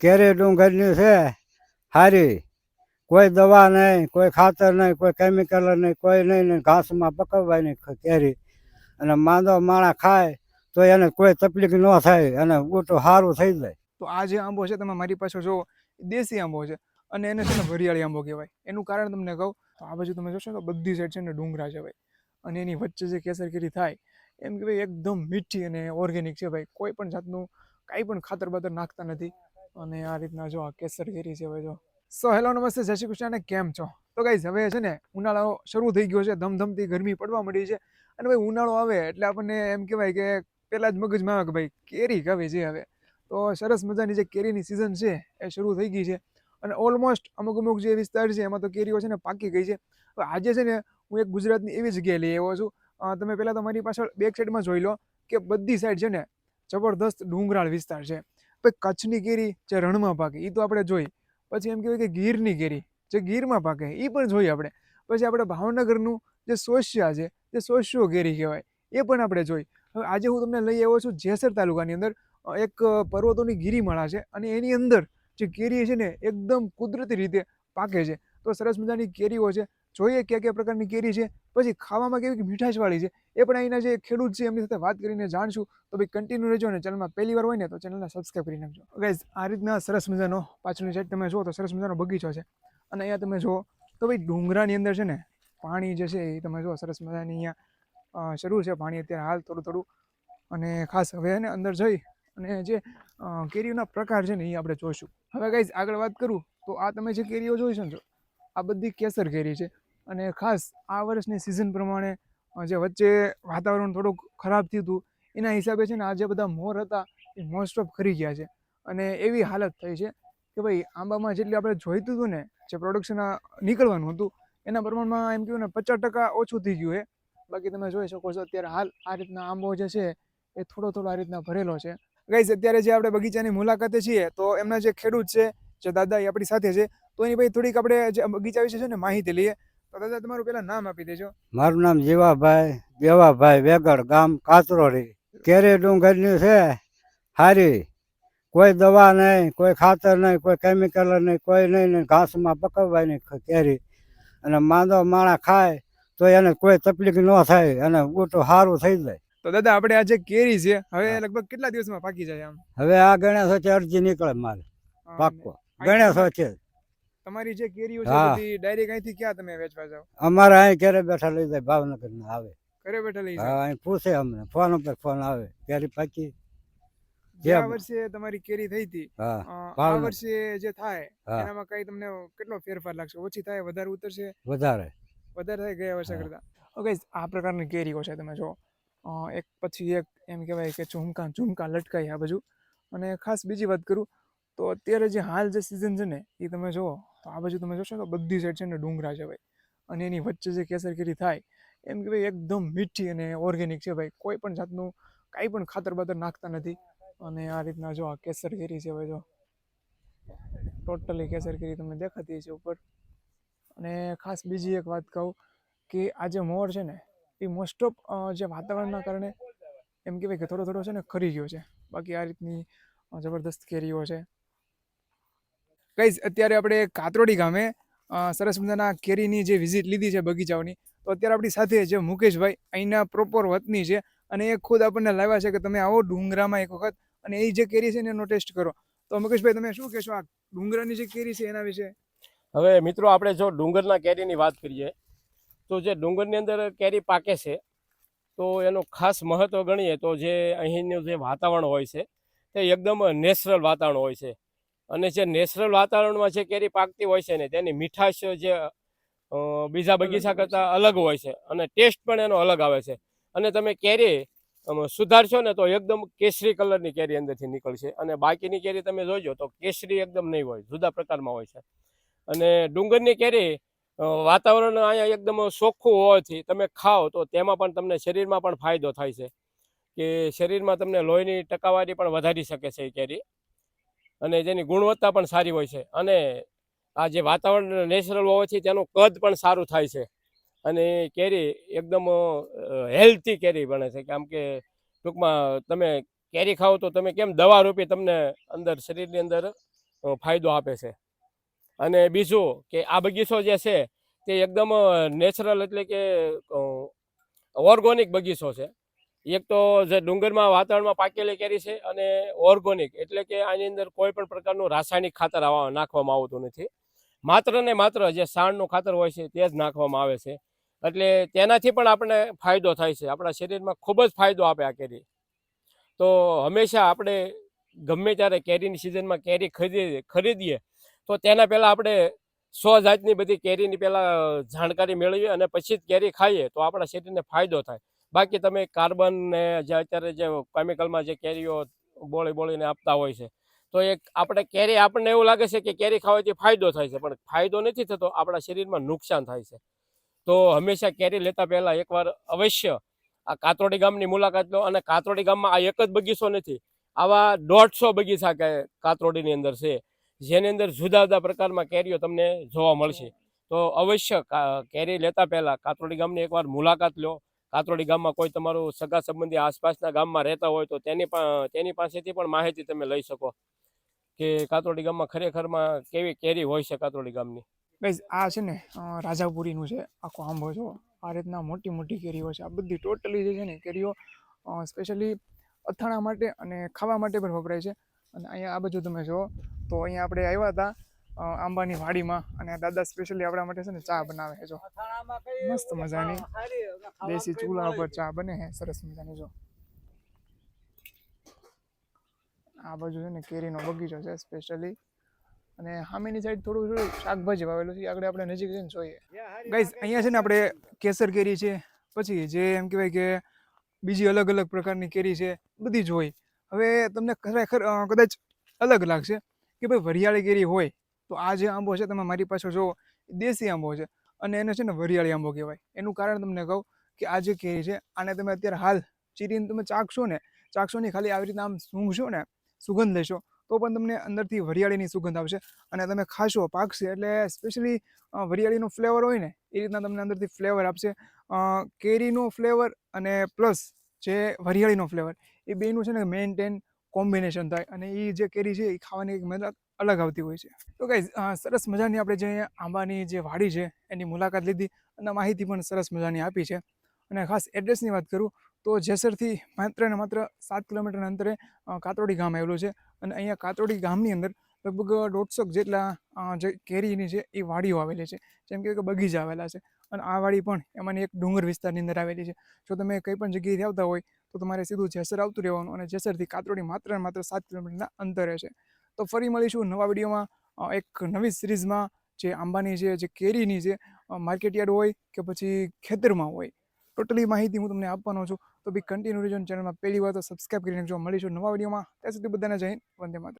કેરી ડુંગરની છે સારી કોઈ દવા નહીં, કોઈ ખાતર નહીં, કોઈ કેમિકલ નહીં, કોઈ નહીં, ને ઘાસમાં પકવવાની નહીં કેરી. અને માંદો માણા ખાય, તો એને કોઈ તકલીફ ન થાય, અને ઉટું સારું થઈ જાય. તો આ જે આંબો છે, તમે મારી પાસે જો દેશી આંબો છે, અને એને છે ને વરિયાળી આંબો કહેવાય. એનું કારણ તમને કહું, તો આ બાજુ તમે જોશો તો બધી સાઈડ છે ને ડુંગરા છે ભાઈ. અને એની વચ્ચે જે કેસર કેરી થાય, એમ કે ભાઈ એકદમ મીઠી અને ઓર્ગેનિક છે ભાઈ. કોઈ પણ જાતનું કાંઈ પણ ખાતર બાતર નાખતા નથી. અને આ રીતના જો કેસર કેરી છે હવે જો. સો હેલો નમસ્તે, જય શ્રી કૃષ્ણ અને કેમ છો? તો ગાઈઝ હવે છે ને ઉનાળો શરૂ થઈ ગયો છે, ધમધમતી ગરમી પડવા મળી છે. અને ભાઈ, ઉનાળો આવે એટલે આપણને એમ કહેવાય કે પહેલાં જ મગજમાં આવે કે ભાઈ, કેરી કવે છે હવે. તો સરસ મજાની જે કેરીની સિઝન છે, એ શરૂ થઈ ગઈ છે. અને ઓલમોસ્ટ અમુક અમુક જે વિસ્તાર છે, એમાં તો કેરીઓ છે ને પાકી ગઈ છે. હવે આજે છે ને હું એક ગુજરાતની એવી જગ્યાએ લઈ આવ્યો છું. તમે પહેલાં તો મારી પાછળ બેક સાઈડમાં જોઈ લો કે બધી સાઈડ છે ને જબરદસ્ત ડુંગરાળ વિસ્તાર છે. પછી કચ્છની કેરી જે રણમાં પાકે એ તો આપણે જોઈ. પછી એમ કહેવાય કે ગીરની કેરી જે ગીરમાં પાકે એ પણ જોઈ આપણે. પછી આપણે ભાવનગરનું જે સોસ્યા છે, જે સોસ્યો કેરી કહેવાય, એ પણ આપણે જોઈ. હવે આજે હું તમને લઈ આવ્યો છું જેસર તાલુકાની અંદર એક પર્વતોની ગીરીમાળા છે અને એની અંદર જે કેરી છે ને, એકદમ કુદરતી રીતે પાકે છે. તો સરસ મજાની કેરીઓ છે જોઈએ કયા કયા પ્રકારની કેરી છે. પછી ખાવામાં કેવી મીઠાશવાળી છે. એ પણ અહીંના જે ખેડૂત છે એમની સાથે વાત કરીને જાણશું. તો ભાઈ કન્ટિન્યુ રહેજો અને ચેનલમાં પહેલી વાર હોય ને તો ચેનલને સબસ્ક્રાઈબ કરી નાખજો. ગાઈઝ આ રીતના સરસ મજાનો પાછળની સાઈડ તમે જુઓ તો સરસ મજાનો બગીચો છે. અને અહીંયા તમે જુઓ તો ભાઈ ડુંગરાની અંદર છે ને પાણી જે છે એ તમે જુઓ સરસ મજાની અહીંયા શરૂ છે પાણી અત્યારે હાલ થોડું થોડું. અને ખાસ હવે એને અંદર જઈ અને જે કેરીઓના પ્રકાર છે ને એ આપણે જોઈશું. હવે ગાઈઝ આગળ વાત કરું તો આ તમે જે કેરીઓ જોઈ છો ને આ બધી કેસર કેરી છે. અને ખાસ આ વર્ષની સિઝન પ્રમાણે જે વચ્ચે વાતાવરણ થોડુંક ખરાબ થયું હતું, એના હિસાબે છે ને આ જે બધા મોર હતા, એ મોસ્ટ ઓફ ખરી ગયા છે. અને એવી હાલત થઈ છે કે ભાઈ, આંબામાં જેટલી આપણે જોઈતું હતું ને, જે પ્રોડક્શન નીકળવાનું હતું, એના પ્રમાણમાં એમ કહ્યું ને, પચાસ ટકા ઓછું થઈ ગયું એ બાકી તમે જોઈ શકો છો અત્યારે હાલ આ રીતના આંબો જે છે, એ થોડો થોડો આ રીતના ભરેલો છે. ગાઈઝ અત્યારે જે આપણે બગીચાની મુલાકાતે છીએ, તો એમના જે ખેડૂત છે, જે દાદા એ આપણી સાથે છે તો એની ભાઈ થોડીક આપણે જે બગીચા વિશે છે ને માહિતી લઈએ. તો દાદા તમારું પેલા નામ આપી દેજો. મારું નામ જીવાભાઈ દેવાભાઈ વેગડ ગામ કાતરોડી કેરી ડુંગરની છે સારી કોઈ દવા નહીં કોઈ ખાતર નહીં કોઈ કેમિકલ નહીં કોઈ નહીં નહીં ઘાસમાં પકવવાય નહીં કેરી. અને માંદો માણા ખાય તો એને કોઈ તકલીફ ન થાય અને ઉટું સારું થઈ જાય. તો દાદા આપણે આજે કેરી છે હવે લગભગ કેટલા દિવસમાં પાકી જાય આમ? હવે આ ગણેશ વચ્ચે અરજી નીકળે મારે પાક્કો. ગણેશ વચ્ચે. તમારી જે કેરીઓ છે બધી ડાયરેક્ટ અહીંથી ક્યાં તમે વેચવા જાવ અમારે અહીં ઘરે બેઠા લઈ જાય ભાવનગર ને આવે. ઘરે બેઠા લઈ જાય? અહીં પૂછે અમને ફોન ઉપર ફોન આવે કેરી પાકી. ગયા વર્ષે તમારી કેરી થઈ હતી આ વર્ષે જે થાય એનામાં કઈ તમને કેટલો ફેરફાર લાગશે? ઓછી થાય વધારે ઉતરશે? વધારે. વધારે થાય ગયા વર્ષે કરતા? ઓકે આ પ્રકારની કેરીઓ છે તમે જો એક પછી એક એમ કહેવાય કે ઝુમકા ઝુમકા લટકાય આ બાજુ. અને ખાસ બીજી વાત કરું તો અત્યારે જે હાલ જે સિઝન છે ને એ તમે જુઓ, તો આ બાજુ તમે જોશો તો બધી સાઈડ છે ને ડુંગરા છે ભાઈ. અને એની વચ્ચે જે કેસર કેરી થાય, એમ કે ભાઈ એકદમ મીઠી અને ઓર્ગેનિક છે ભાઈ. કોઈ પણ જાતનું કાંઈ પણ ખાતર બાતર નાખતા નથી. અને આ રીતના જો આ કેસર કેરી છે ભાઈ જો. ટોટલી કેસર કેરી તમને દેખાતી છે ઉપર. અને ખાસ બીજી એક વાત કહું કે આ જે મોર છે ને, એ મોસ્ટ ઓફ જે વાતાવરણના કારણે એમ કહેવાય કે થોડો થોડો છે ને ખરી ગયો છે. બાકી આ રીતની જબરદસ્ત કેરીઓ છે. કઈ અત્યારે આપણે કાતરોડી ગામે સરસ મજાના કેરીની જે વિઝિટ લીધી છે બગીચાઓની, તો અત્યારે આપણી સાથે જે મુકેશભાઈ. અહીંના પ્રોપર વતની છે અને એ ખુદ આપણને લાવ્યા છે કે તમે આવો ડુંગરામાં એક વખત અને એ જે કેરી છે એનો ટેસ્ટ કરો. તો મુકેશભાઈ, તમે શું કહેશો આ ડુંગરાની જે કેરી છે એના વિશે? હવે મિત્રો, આપણે જો ડુંગરના કેરીની વાત કરીએ, તો જે ડુંગરની અંદર કેરી પાકે છે, તો એનું ખાસ મહત્ત્વ ગણીએ તો જે અહીંનું જે વાતાવરણ હોય છે, તે એકદમ નેચરલ વાતાવરણ હોય છે. અને જે નેચરલ વાતાવરણમાં જે કેરી પાકતી હોય છે ને તેની મીઠાશ જે બીજા બગીચા કરતાં અલગ હોય છે અને ટેસ્ટ પણ એનો અલગ આવે છે. અને તમે કેરી સુધારશો ને તો એકદમ કેસરી કલરની કેરી અંદરથી નીકળશે. અને બાકીની કેરી તમે જોજો તો કેસરી એકદમ નહીં હોય જુદા પ્રકારમાં હોય છે. અને ડુંગરની કેરી વાતાવરણ અહીંયા એકદમ ચોખ્ખું હોવાથી તમે ખાઓ તો તેમાં પણ તમને શરીરમાં પણ ફાયદો થાય છે. કે શરીરમાં તમને લોહીની ટકાવારી પણ વધારી શકે છે એ કેરી. અને જેની ગુણવત્તા પણ સારી હોય છે. અને આ જે વાતાવરણ નેચરલ હોવાથી તેનું કદ પણ સારું થાય છે. અને કેરી એકદમ હેલ્ધી કેરી બને છે. કેમ કે ટૂંકમાં તમે કેરી ખાઓ તો તમે કેમ દવા રૂપી તમને અંદર શરીરની અંદર ફાયદો આપે છે. અને બીજું કે આ બગીચો જે છે, તે એકદમ નેચરલ એટલે કે ઓર્ગોનિક બગીચો છે. એક તો જે ડુંગરમાં વાતાવરણમાં પાકેલી કેરી છે અને ઓર્ગોનિક, એટલે કે આની અંદર કોઈ પણ પ્રકારનું રાસાયણિક ખાતર નાખવામાં આવતું નથી. માત્ર ને માત્ર જે સાણનું ખાતર હોય છે તે જ નાખવામાં આવે છે. એટલે તેનાથી પણ આપણને ફાયદો થાય છે. આપણા શરીરમાં ખૂબ જ ફાયદો આપે આ કેરી. તો હંમેશા આપણે ગમે ત્યારે કેરીની સિઝનમાં કેરી ખરીદીએ ખરીદીએ, તો તેના પહેલાં આપણે સો જાતની બધી કેરીની પહેલાં જાણકારી મેળવીએ અને પછી જ કેરી ખાઈએ તો આપણા શરીરને ફાયદો થાય. બાકી તમે કાર્બન ને જે અત્યારે જે કેમિકલમાં જે કેરીઓ બોળી બોળીને આપતા હોય છે, તો એક આપણે કેરી આપણને એવું લાગે છે કે કેરી ખાવાથી ફાયદો થાય છે, પણ ફાયદો નથી થતો, આપણા શરીરમાં નુકસાન થાય છે. તો હંમેશા કેરી લેતા પહેલાં એકવાર અવશ્ય આ કાતરોડી ગામની મુલાકાત લો, અને કાતરોડી ગામમાં આ એક જ બગીચો નથી, આવા દોઢસો બગીચા કાતરોડીની અંદર છે, જેની અંદર જુદા જુદા પ્રકારમાં કેરીઓ તમને જોવા મળશે. તો અવશ્ય કેરી લેતા પહેલાં કાતરોડી ગામની એકવાર મુલાકાત લો કાતરોડી ગામમાં કોઈ તમારું સગા સંબંધી આસપાસના ગામમાં રહેતા હોય તો તેની તેની પાસેથી પણ માહિતી તમે લઈ શકો કે કાતરોડી ગામમાં ખરેખરમાં કેવી કેરી હોય છે કાતરોડી ગામની? ગાઈઝ આ છે ને રાજાપુરીનું છે, આખો આંબો જો આ રીતના મોટી મોટી કેરીઓ છે. આ બધી ટોટલી જે છે ને, કેરીઓ સ્પેશિયલી અથાણા માટે અને ખાવા માટે પણ વપરાય છે. અને અહીંયા આ બાજુ તમે જુઓ, તો અહીંયા આપણે આવ્યા હતા આંબાની વાડીમાં અને દાદા સ્પેશિયલી આપણા માટે છે ને ચા બનાવે છે જો. મસ્ત મજાની દેશી ચૂલા ઉપર ચા બને છે, સરસ મજાની જો. આ બાજુ છે ને કેરીનો બગીચો છે સ્પેશિયલી અને સામેની સાઈડ થોડું થોડું શાકભાજી વાવેલું છે આગળ આપણે નજીક જઈને જોઈએ. ગાઈઝ અહીંયા છે ને આપણે કેસર કેરી છે, પછી જે એમ કહેવાય કે બીજી અલગ અલગ પ્રકારની કેરી છે, બધી જ હોય. હવે તમને ખરેખર કદાચ અલગ લાગશે કે ભાઈ વરિયાળી કેરી હોય તો આ જે આંબો છે તમે મારી પાસે જો દેશી આંબો છે અને એને છે ને વરિયાળી આંબો કહેવાય. એનું કારણ તમને કહું કે આ જે કેરી છે, આને તમે અત્યારે હાલ ચીરીને તમે ચાખશો ને ચાખશો નહીં ખાલી આવી રીતના આમ સૂંઘશો ને, સુગંધ લેશો, તો પણ તમને અંદરથી વરિયાળીની સુગંધ આવશે અને તમે ખાશો, પાકશે એટલે સ્પેશિયલી વરિયાળીનો ફ્લેવર હોય ને, એ રીતના તમને અંદરથી ફ્લેવર આપશે. કેરીનો ફ્લેવર અને પ્લસ જે વરિયાળીનો ફ્લેવર એ બેનું છે ને મેન્ટેન કોમ્બિનેશન થાય અને એ જે કેરી છે એ ખાવાની એક મજા અલગ આવતી હોય છે. તો કઈ સરસ મજાની આપણે જે આંબાની જે વાડી છે, એની મુલાકાત લીધી અને માહિતી પણ સરસ મજાની આપી છે. અને ખાસ એડ્રેસની વાત કરું, તો જેસરથી માત્ર ને માત્ર સાત કિલોમીટરના અંતરે કાતરોડી ગામ આવેલું છે. અને અહીંયા કાતરોડી ગામની અંદર લગભગ દોઢસો જેટલા જે કેરીની છે એ વાડીઓ આવેલી છે. જેમ કે બગીચા આવેલા છે. અને આ વાડી પણ એમાંની એક ડુંગર વિસ્તારની અંદર આવેલી છે. જો તમે કંઈ પણ જગ્યાએથી આવતા હોય તો તમારે સીધું જેસર આવતું રહેવાનું અને જેસરથી કાતરોડી માત્ર ને માત્ર સાત કિલોમીટરના અંતરે છે. તો ફરી મળીશું નવા વિડીયોમાં એક નવી સિરીઝમાં જે આંબાની છે, જે કેરીની છે માર્કેટ યાર્ડ હોય કે પછી ખેતરમાં હોય. ટોટલી માહિતી હું તમને આપવાનો છું. તો બી કન્ટિન્યુ રહેજો ચેનલમાં પહેલી વાર તો સબસ્ક્રાઈબ કરીને જો મળીશું નવા વિડીયોમાં. ત્યાં સુધી બધાને જઈને વંદે માતરમ.